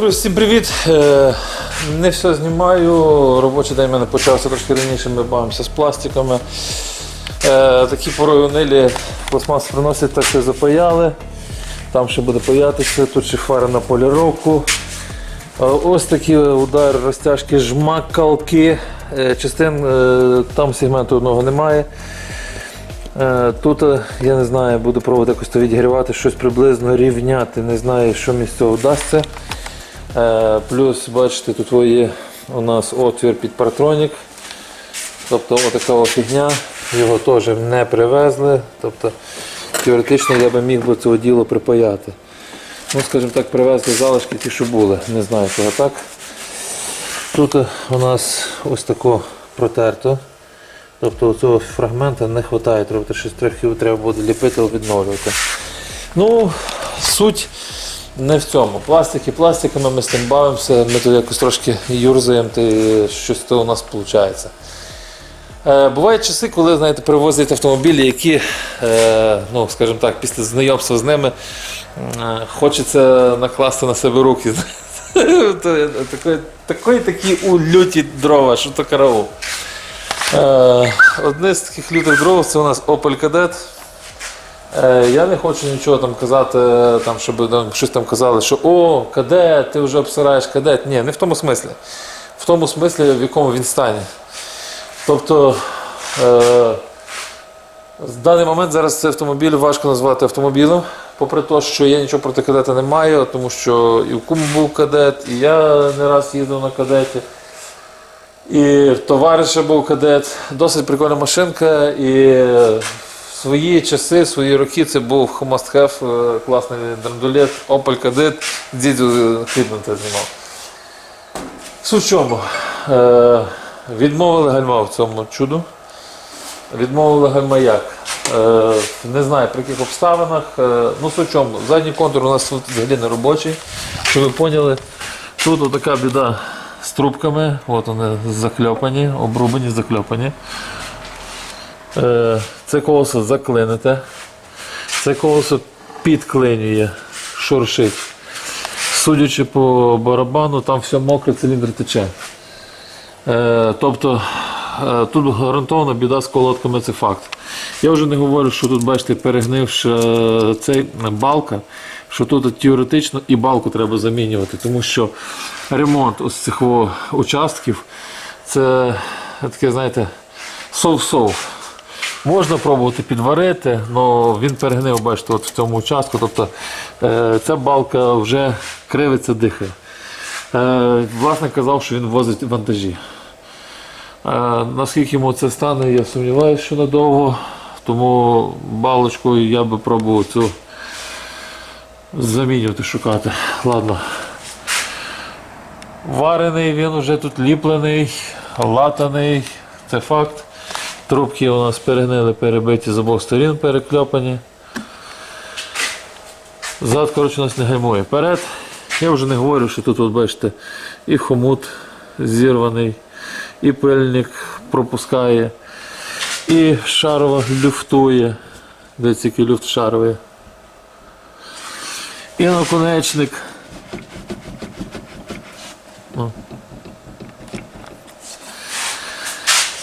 друзі, всім привіт! Е, Не все знімаю. Робочий день в мене почався трошки раніше, ми бавимося з пластиками. Е, Такі порою унилі пластмас приносять, так що запаяли. Там ще буде паятися, тут ще фара на поліровку. Е, Ось такі удари, розтяжки, жмакалки. Частин там сегменту одного немає. Тут, я не знаю, буду пробувати якось то відігрівати, щось приблизно рівняти. Не знаю, що з цього вдасться. Е, Плюс, бачите, тут є у нас отвір під партронік. Тобто отака фігня. Його теж не привезли. Тобто, теоретично я би міг би цього діло припаяти. Ну, скажімо так, привезли залишки ті, що були. Не знаю, чого так. Тут у нас ось тако протерто. Тобто цього фрагмента не вистачає, тобто щось трохи треба буде ліпити, відновлювати. Ну, суть не в цьому. Пластики, пластиками ми з тим бавимося, ми тут якось трошки юрзаємо, то щось то у нас виходить. Е, бувають часи, коли знаєте, привозять автомобілі, які, е, ну, скажімо так, після знайомства з ними е, хочеться накласти на себе руки. Такої такі у люті дрова, що то караул. Е, Одне з таких лютих дров це у нас Opel Kadett. Е, Я не хочу нічого там казати, там, щоб там, щось там казали, що о, кадет, ти вже обсираєш кадет. Ні, не в тому смислі. В тому смислі, в якому він стані. Тобто е, в даний момент зараз цей автомобіль важко назвати автомобілем, попри те, що я нічого проти кадета не маю, тому що і в кум був кадет, і я не раз їздив на кадеті. І товариша був кадет. Досить прикольна машинка. І свої часи, свої роки це був must have, е, класний драндулет, Opel Kadett, дідю Кліпмента знімав. Суть в чому? Е, відмовили гальма в цьому чуду. Відмовили гальма як? Е, не знаю при яких обставинах. Ну суть в чому? Задній контур у нас тут взагалі не робочий. Щоб ви поняли, тут отака біда з трубками, от вони закльопані, обрубані, закльопані. Е, це колесо заклините. Це колесо підклинює, шуршить. Судячи по барабану, там все мокре, циліндр тече. Е, тобто е, тут гарантована біда з колодками, це факт. Я вже не говорю, що тут, бачите, перегнивши цей балка, що тут теоретично і балку треба замінювати, тому що ремонт ось цих участків це таке, знаєте, сов-сов. Можна пробувати підварити, але він перегнив, бачите, от в цьому участку. Тобто е, ця балка вже кривиться, дихає. Е, власник казав, що він возить вантажі. Е, наскільки йому це стане, я сумніваюся, що надовго. Тому балочкою я би пробував цю замінювати, шукати. Ладно. Варений, він вже тут ліплений, латаний, це факт. Трубки у нас перегнили, перебиті з обох сторін, перекльопані. Зад, коротше, у нас не гальмує. Перед, я вже не говорю, що тут, от бачите, і хомут зірваний, і пильник пропускає, і шарова люфтує. Дивіться, який люфт шаровий. І наконечник.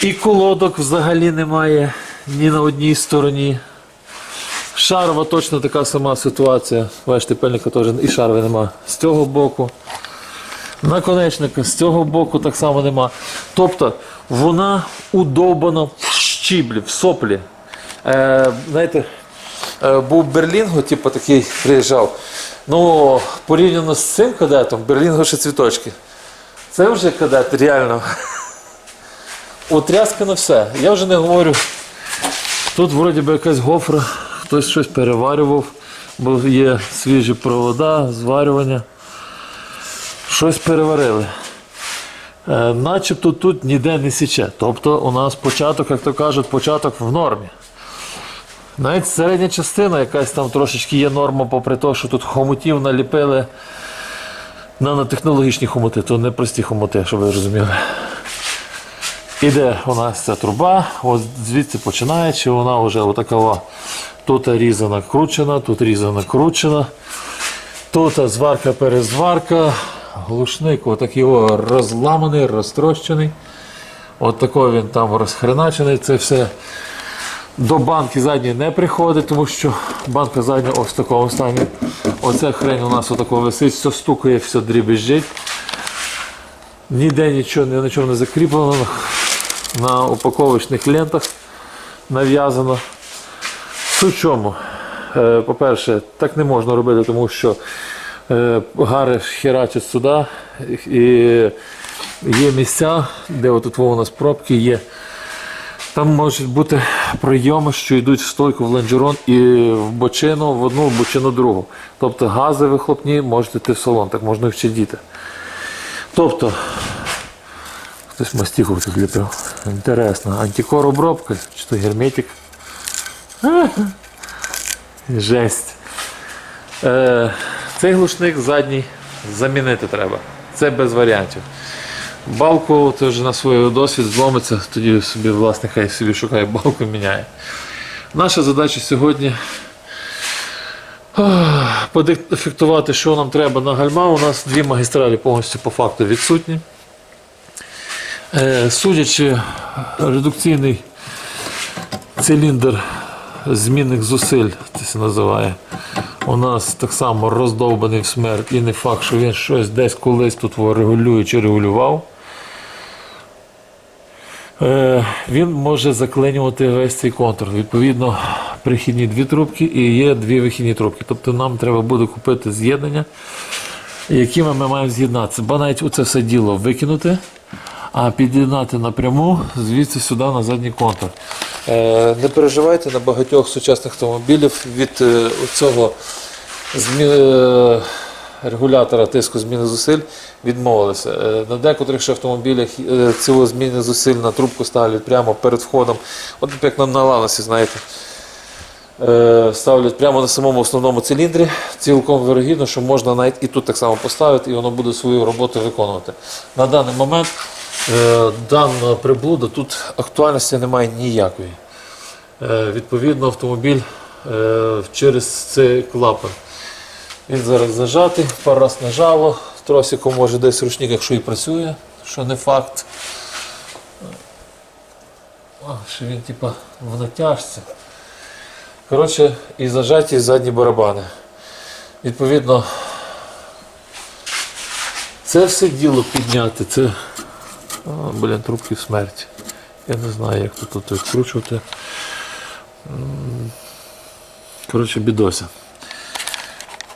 І колодок взагалі немає ні на одній стороні. Шарова точно така сама ситуація. Бачите, пельника теж і шарви нема. З цього боку. Наконечника з цього боку так само нема. Тобто вона удобана в щіблі, в соплі. Е, знаєте, е, був Берлінго, типу такий приїжджав. Ну, порівняно з цим кадетом, Берлінго ще цвіточки. Це вже кадет реально. Отряскано все. Я вже не говорю. Тут вроді би якась гофра, хтось щось переварював, бо є свіжі провода, зварювання. Щось переварили. Е, начебто тут ніде не січе. Тобто у нас початок, як то кажуть, початок в нормі. Навіть середня частина якась там трошечки є норма, попри те, що тут хомутів наліпили нанотехнологічні хомути, то не прості хомути, щоб ви розуміли. Іде у нас ця труба, от звідси починаючи, вона вже отакова. Тут різана кручена, тут різана кручена. Тут зварка перезварка, глушник, отакий о, розламаний, розтрощений. От такий він там розхреначений. Це все до банки задньої не приходить, тому що банка задня ось в стані. Оця хрень у нас отако висить, все стукає, все дрібіжить. Ніде нічого ні на чому не закріплено. На упаковочних лентах нав'язано. Суть в чому? Е, По-перше, так не можна робити, тому що е, гари херачать сюди. І є місця, де отут у нас пробки є. Там можуть бути прийоми, що йдуть в стойку в лонжерон і в бочину, в одну, в бочину другу. Тобто гази вихлопні можуть йти в салон, так можна вчидіти. Тобто, хтось мастиху тут ліпив. Інтересно, антикор обробка, чи то герметик. Жесть. Е, цей глушник задній замінити треба. Це без варіантів. Балку вже на свій досвід зломиться, тоді собі власник хай собі шукає балку міняє. Наша задача сьогодні подефектувати, що нам треба на гальма. У нас дві магістралі повністю по факту відсутні. Е, Судячи, редукційний циліндр змінних зусиль, це се називає. У нас так само роздовбаний в смерть і не факт, що він щось десь колись тут регулює чи регулював. Е, він може заклинювати весь цей контур. Відповідно, прихідні дві трубки і є дві вихідні трубки. Тобто нам треба буде купити з'єднання, якими ми маємо з'єднатися. Бо навіть оце все діло викинути, а під'єднати напряму звідси сюди на задній контур. Е, Не переживайте на багатьох сучасних автомобілів від е, цього е, регулятора тиску зміни зусиль відмовилися. На декотрих автомобілях цього зміни зусиль на трубку ставлять прямо перед входом. От як нам на Ланосі, знаєте. Ставлять прямо на самому основному циліндрі. Цілком вирогідно, що можна навіть і тут так само поставити, і воно буде свою роботу виконувати. На даний момент дана приблуда тут актуальності немає ніякої. Е, Відповідно, автомобіль е, через цей клапан. Він зараз зажатий, пару раз нажало, тросиком може десь ручник, якщо і працює, що не факт. А, що він типа в натяжці. Коротше, і зажаті задні барабани. Відповідно, це все діло підняти. Це, блін, трубки смерті. Я не знаю, як тут, тут відкручувати. Коротше, бідося.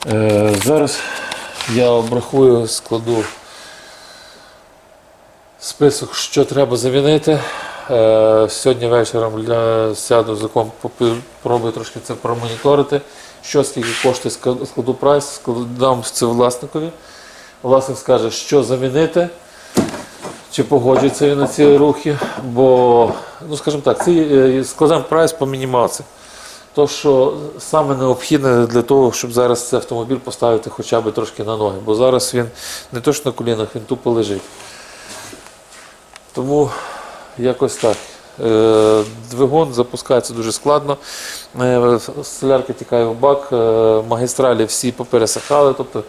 Е, зараз я обрахую, складу список, що треба замінити. Е, сьогодні вечором для сяду за комп, попи- пробую трошки це промоніторити. Що скільки коштує, складу прайс, складу, дам це власникові. Власник скаже, що замінити, чи погоджується він на ці рухи, бо, ну скажімо так, ці, е, складемо прайс по мінімалці. То, що саме необхідне для того, щоб зараз цей автомобіль поставити хоча б трошки на ноги. Бо зараз він не то що на колінах, він тупо лежить. Тому якось так. Е, Двигун запускається дуже складно. Е, Солярка тікає в бак, магістралі всі попересихали, тобто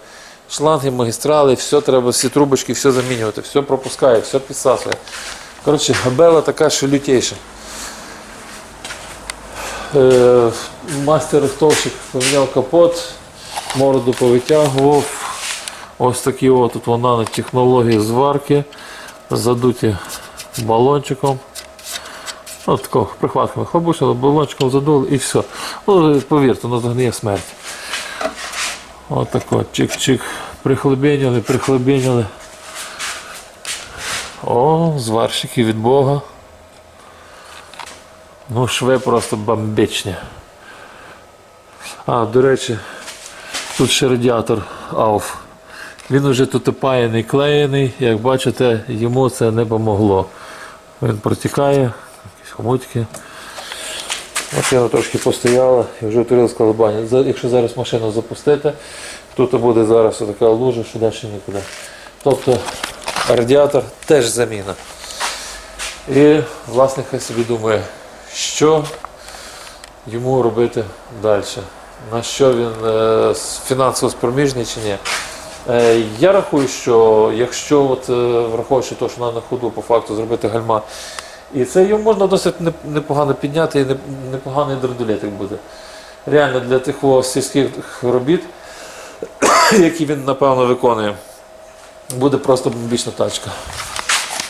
шланги, магістрали, все треба, всі трубочки, все замінювати, все пропускає, все підсасує. Коротше, габела така, що лютейша. Е, Мастер рихтовщик поміняв капот, морду повитягував. Ось такі от тут вона на технології зварки, задуті балончиком. От такого прихватками хлопушили, балончиком задули і все. Ну, повірте, воно загниє смерть. От так от, чик-чик, прихлебеняли, прихлебеняли. О, зварщики від Бога. Ну, шви просто бомбічні. А, до речі, тут ще радіатор AUF. Він вже тут опаяний, клеєний, як бачите, йому це не помогло. Він протікає, якісь хомутики. Машина трошки постояла і вже утворилась колебання. Якщо зараз машину запустити, тут буде зараз така лужа, що далі нікуди. Тобто радіатор теж заміна. І власник хай собі думає, що йому робити далі. На що він е, фінансово спроможний чи ні. Е, Я рахую, що якщо от, е, враховуючи те, що нам на ходу по факту зробити гальма, і це його можна досить непогано підняти і непоганий драндулетик буде. Реально для тих сільських робіт, які він напевно виконує, буде просто бомбічна тачка.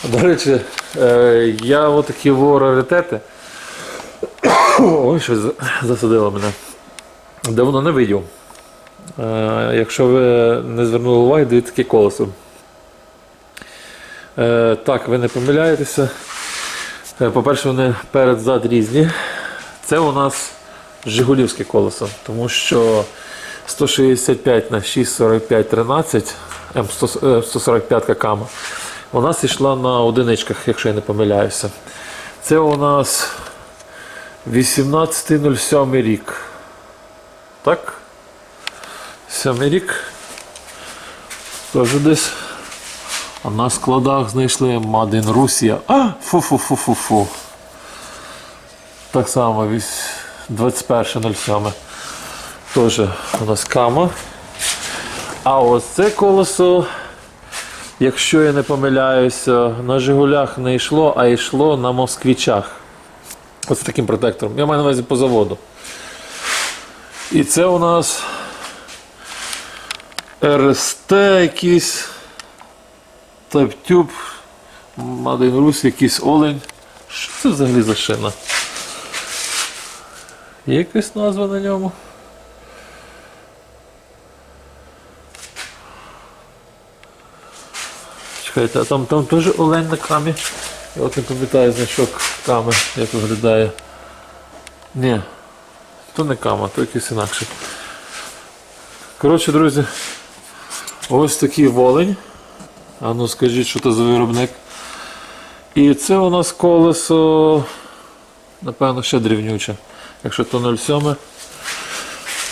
До речі, е, я отакі раритети. Ой, щось засадило мене. Давно не видів. Е, якщо ви не звернули уваги, дивіться таке колесо. Е, так, ви не помиляєтеся. Е, по-перше, вони перед-зад різні. Це у нас Жигулівське колесо, тому що 165 на 645 13 М145 кама. У нас йшла на одиничках, якщо я не помиляюся. Це у нас 18.07 рік. Так? Сьомий рік. Теж десь. А на складах знайшли in Russia. А! Фу-фу-фу-фу-фу. Так само 21.07. Теж у нас кама. А ось це колесо, якщо я не помиляюся, на Жигулях не йшло, а йшло на москвічах. Ось таким протектором. Я маю на увазі по заводу. І це у нас РСТ якийсь. Тайптюб. Мадин Рус, якийсь олень. Що це взагалі за шина? Є якась назва на ньому? Чекайте, а там, там теж олень на камі. Я от не пам'ятаю значок ками, як виглядає. Ні, то не кама, то якийсь інакший. Коротше, друзі, ось такий волень. А ну скажіть, що це за виробник. І це у нас колесо, напевно, ще дрівнюче. Якщо то 0,7,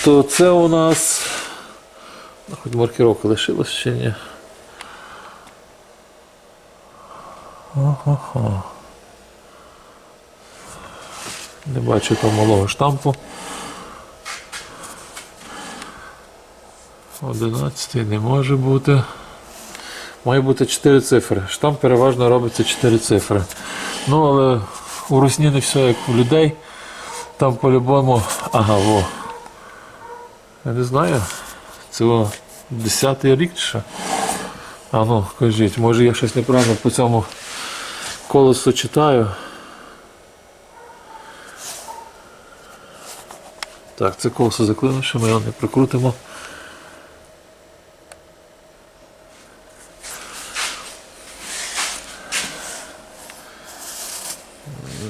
то це у нас. ну, Хоч маркировка лишилась чи ні. Ага. Не бачу там малого штампу. 11 не може бути. Має бути 4 цифри. Штамп переважно робиться 4 цифри. Ну, але у Русні не все як у людей. Там по-любому. Ага, во. Я не знаю. Це о, 10-й рік що? А ну, кажіть, може я щось неправильно по цьому колесу читаю. Так, це колесо заклинивши, ми його не прикрутимо.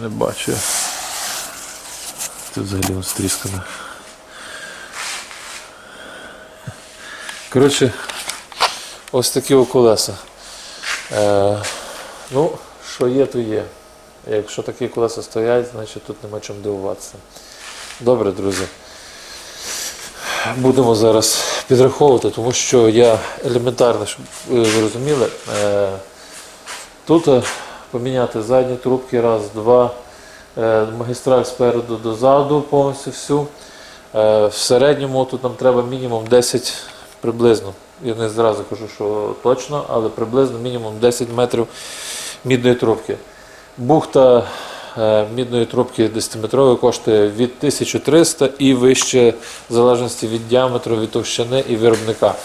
Не бачу. Це взагалі воно стріскане. Коротше, ось такі колеса. Е, ну, що є, то є. Якщо такі колеса стоять, значить тут нема чим дивуватися. Добре, друзі. Будемо зараз підраховувати, тому що я елементарно, щоб ви розуміли, е, тут е, поміняти задні трубки, раз, два, е, магістраль спереду до заду повністю всю. Е, В середньому тут нам треба мінімум 10 приблизно. Я не зразу кажу, що точно, але приблизно мінімум 10 метрів мідної трубки. Бухта е, мідної трубки 10-метрової коштує від 1300 і вище, в залежності від діаметру, від товщини і виробника.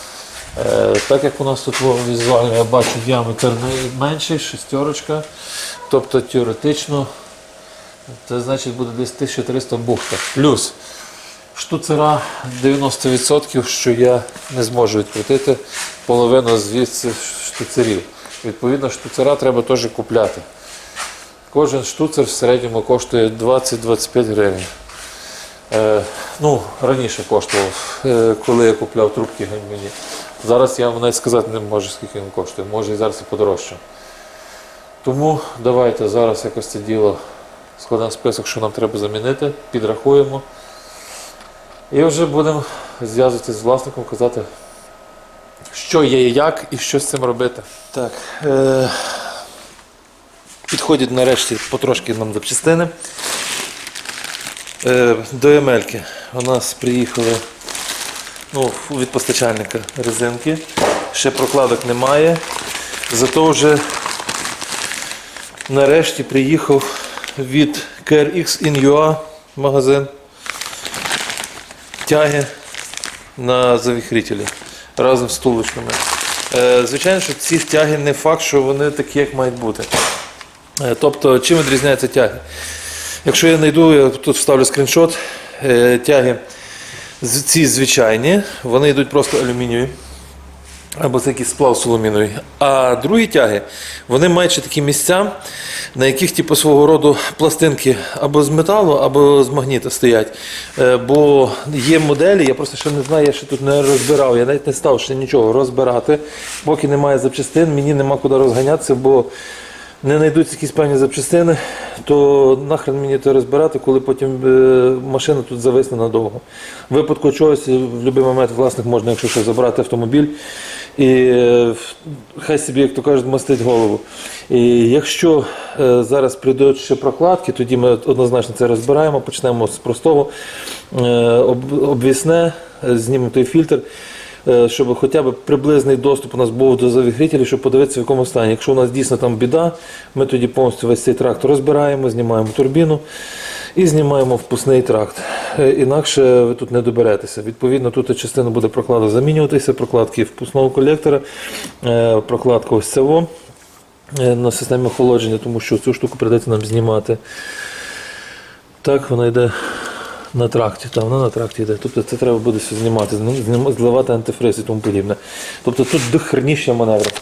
Е, Так як у нас тут візуально я бачу діаметр найменший, шестерочка, тобто теоретично це значить буде десь 1300 бухта. Плюс штуцера 90%, що я не зможу відкрутити половину звідси штуцерів. Відповідно, штуцера треба теж купляти. Кожен штуцер в середньому коштує 20-25 гривень. Е, ну, раніше коштував, е, коли я купляв трубки гальміні. Зараз я вам навіть сказати не можу, скільки він коштує. Може і зараз і подорожче. Тому давайте зараз якось це діло складемо список, що нам треба замінити, підрахуємо. І вже будемо зв'язуватися з власником, казати, що є і як і що з цим робити. Так. Е- Підходять нарешті потрошки нам запчастини. Е, до Емельки у нас приїхали ну, від постачальника резинки. ще прокладок немає. Зато вже нарешті приїхав від KRX in магазин тяги на завіхрителі разом з тулочками. Е, Звичайно, що ці тяги не факт, що вони такі, як мають бути. Е, Тобто, чим відрізняються тяги? Якщо я знайду, я тут вставлю скріншот, е, тяги ці звичайні, вони йдуть просто алюмінієві. Або це якийсь сплав соломіновий. А другі тяги, вони мають ще такі місця, на яких типу, свого роду пластинки або з металу, або з магніта стоять. Е, Бо є моделі, я просто ще не знаю, я ще тут не розбирав, я навіть не став ще нічого розбирати. Поки немає запчастин, мені нема куди розганятися, бо не знайдуться якісь певні запчастини, то нахрен мені це розбирати, коли потім е, машина тут зависне надовго. В випадку чогось в будь-який момент власник можна, якщо що, забрати автомобіль і е, хай собі, як то кажуть, мастить голову. І якщо е, зараз прийдуть ще прокладки, тоді ми однозначно це розбираємо, почнемо з простого обвісне, знімемо той фільтр щоб хоча б приблизний доступ у нас був до завігрітелів, щоб подивитися, в якому стані. Якщо у нас дійсно там біда, ми тоді повністю весь цей трактор розбираємо, знімаємо турбіну і знімаємо впускний тракт. Е, Інакше ви тут не доберетеся. Відповідно, тут частина буде прокладок замінюватися, прокладки впускного колектора, е, прокладка ось цього е, на системі охолодження, тому що цю штуку прийдеться нам знімати. Так, вона йде на тракті, там вона на тракті йде. Тобто це треба буде все знімати, зливати антифриз і тому подібне. Тобто тут дохерніше маневр.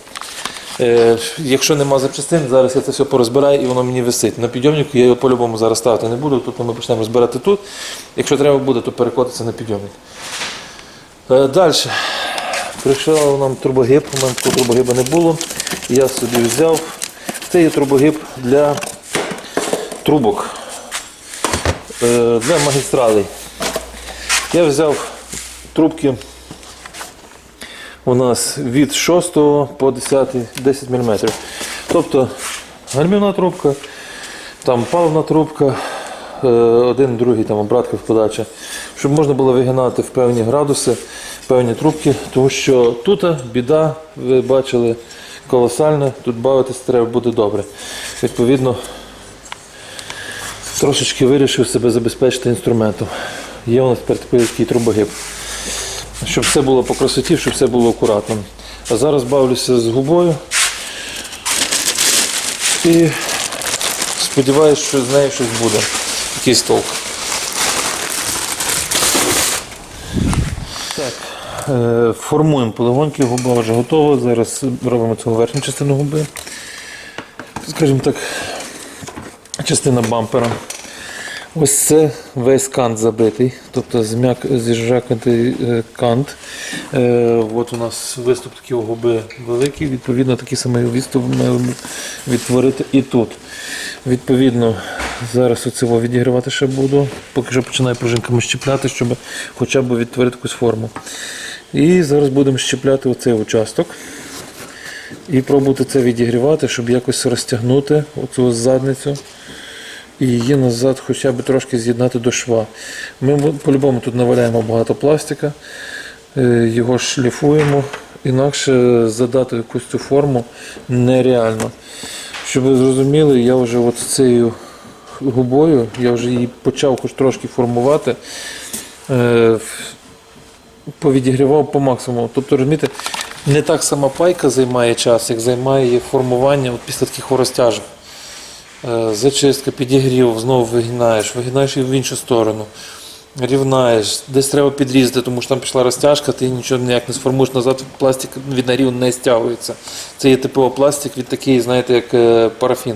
Е, якщо нема запчастин, зараз я це все порозбираю і воно мені висить. На підйомнику я його по-любому зараз ставити не буду, тобто ми почнемо розбирати тут. Якщо треба буде, то перекотиться на підйомник. Е, далі. Прийшов нам турбогиб, у мене такого турбогиба не було. Я собі взяв. Це є турбогиб для трубок для магістралей. Я взяв трубки у нас від 6 по 10, 10 мм. Тобто гальмівна трубка, там паливна трубка, е, один, другий там обратка в подача, щоб можна було вигинати в певні градуси, певні трубки, тому що тут біда, ви бачили, колосальна, тут бавитися треба буде добре. Відповідно, трошечки вирішив себе забезпечити інструментом. Є у нас тепер такий трубогиб. Щоб все було по красоті, щоб все було акуратно. А зараз бавлюся з губою і сподіваюся, що з нею щось буде. Якийсь толк. Так. е, Формуємо полигонки, губа вже готова. Зараз робимо цю верхню частину губи. Скажімо так, частина бампера. Ось це весь кант забитий, тобто зм'як, зіжакнутий е, кант. Е, от у нас виступ такі губи великий, відповідно, такий самий виступ маємо відтворити і тут. Відповідно, зараз оцього відігравати ще буду. Поки що починаю пружинками щепляти, щоб хоча б відтворити якусь форму. І зараз будемо щепляти оцей участок. І пробувати це відігрівати, щоб якось розтягнути оцю задницю і її назад хоча б трошки з'єднати до шва. Ми по-любому тут наваляємо багато пластика, е, його шліфуємо, інакше задати якусь цю форму нереально. Щоб ви зрозуміли, я вже от цією губою, я вже її почав хоч трошки формувати, е, повідігрівав по максимуму. Тобто, розумієте, не так сама пайка займає час, як займає її формування от після таких розтяжок. Е, Зачистка, підігрів, знову вигинаєш, вигинаєш і в іншу сторону. Рівнаєш, десь треба підрізати, тому що там пішла розтяжка, ти нічого ніяк не сформуєш назад, пластик від нарів не стягується. Це є типово пластик від такий, знаєте, як е, парафін.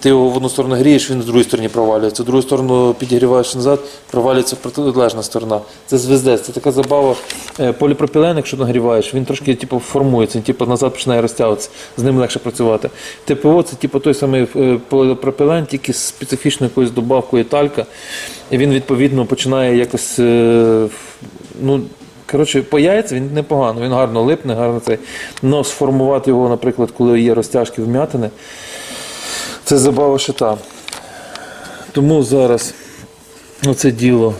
Ти його в одну сторону грієш, він з другої сторони провалюється, в другу сторону підігріваєш назад, провалюється протилежна сторона. Це звездець, це така забава. Е, Поліпропілен, якщо нагріваєш, він трошки типу, формується, типу, назад починає розтягуватися, з ним легше працювати. ТПО це типу, той самий е, поліпропілен, тільки з специфічною якоюсь добавкою талька. І він відповідно починає якось. е, Ну, коротше, паяється, він непогано, він гарно липне, гарно цей. Но сформувати його, наприклад, коли є розтяжки вм'ятини, це забава ще та. Тому зараз оце діло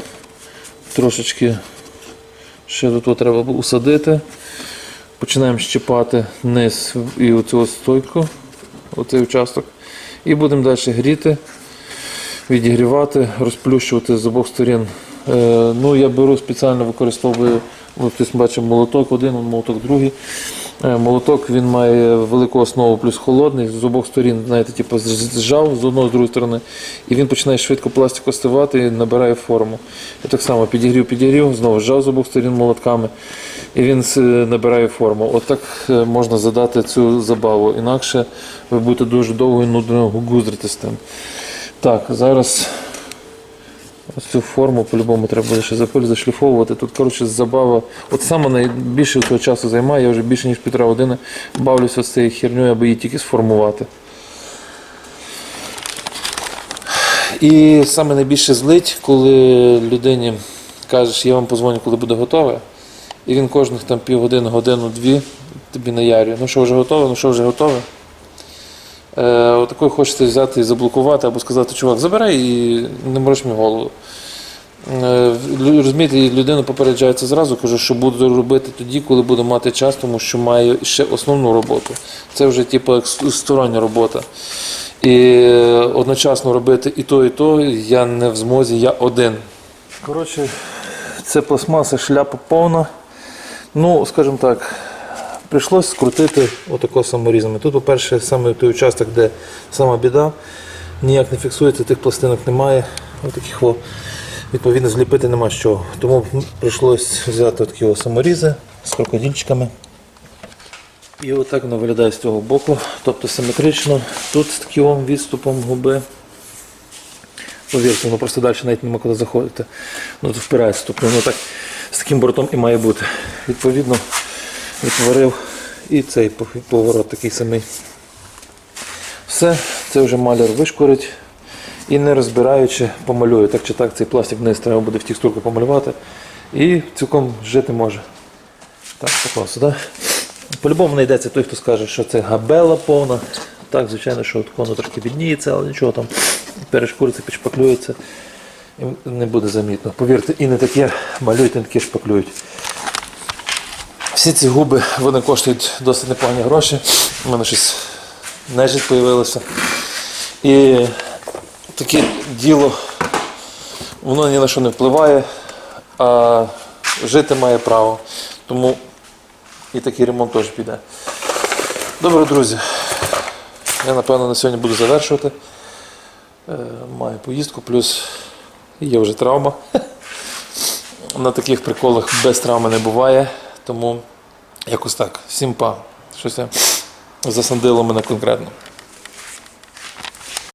трошечки ще до того треба усадити, Починаємо щипати низ і оцю стойку, оцей участок. І будемо далі гріти, відігрівати, розплющувати з обох сторін. Е, ну, я беру спеціально використовую, ось хтось бачив молоток один, молоток другий. Е, Молоток він має велику основу, плюс холодний, з обох сторін, знаєте, типу, зжав з одної з другої сторони, і він починає швидко пластик остивати і набирає форму. І так само підігрів, підігрів, знову зжав з обох сторін молотками, і він набирає форму. Отак е, можна задати цю забаву. Інакше ви будете дуже довго і нудно гузрити з тим. Так, зараз Ось цю форму по-любому треба буде ще запиль зашліфовувати. Тут, коротше, забава. От саме найбільше цього часу займає, я вже більше ніж півтора години бавлюся з цією херньою, аби її тільки сформувати. І саме найбільше злить, коли людині кажеш, я вам позвоню, коли буде готове. І він кожних там півгодини, годину, дві тобі наярює. Ну що вже готове, ну що вже готове. Е, отакої хочеться взяти і заблокувати або сказати, чувак, забирай і не мороч мені голову. Е, розумієте, людина попереджається зразу, каже, що буду робити тоді, коли буду мати час, тому що маю ще основну роботу. Це вже типу стороння робота. І е, одночасно робити і то, і то я не в змозі, я один. Коротше, це пластмаса, шляпа повна. Ну, скажімо так, прийшлось скрутити отако саморізами. Тут, по-перше, саме той участок, де сама біда, ніяк не фіксується, тих пластинок немає. Отаких відповідно зліпити нема чого. Тому прийшлось взяти такі саморізи з крокодильчиками. І отак воно виглядає з цього боку, тобто симетрично. Тут з таким відступом губи. Повірте, воно просто далі навіть нема куди заходити. Ну, тут впирається, тобто воно так з таким бортом і має бути. Відповідно, відтворив і цей поворот такий самий. Все, це вже маляр вишкурить і не розбираючи, помалює. Так чи так цей пластик вниз треба буде в текстурку помалювати і цілком жити може. Так, поклався, так? По-любому знайдеться той, хто скаже, що це габела повна. Так, звичайно, що от воно трошки відніється, але нічого там перешкуриться, підшпаклюється. І не буде замітно. Повірте, і не таке малюють, не таке шпаклюють. Всі ці губи вони коштують досить непогані гроші. У мене щось нежить з'явилося. І таке діло, воно ні на що не впливає, а жити має право. Тому і такий ремонт теж піде. Добре, друзі. Я напевно на сьогодні буду завершувати. Е, Маю поїздку, плюс є вже травма. На таких приколах без травми не буває. Тому якось так. Сімпа. Щось засандило мене конкретно.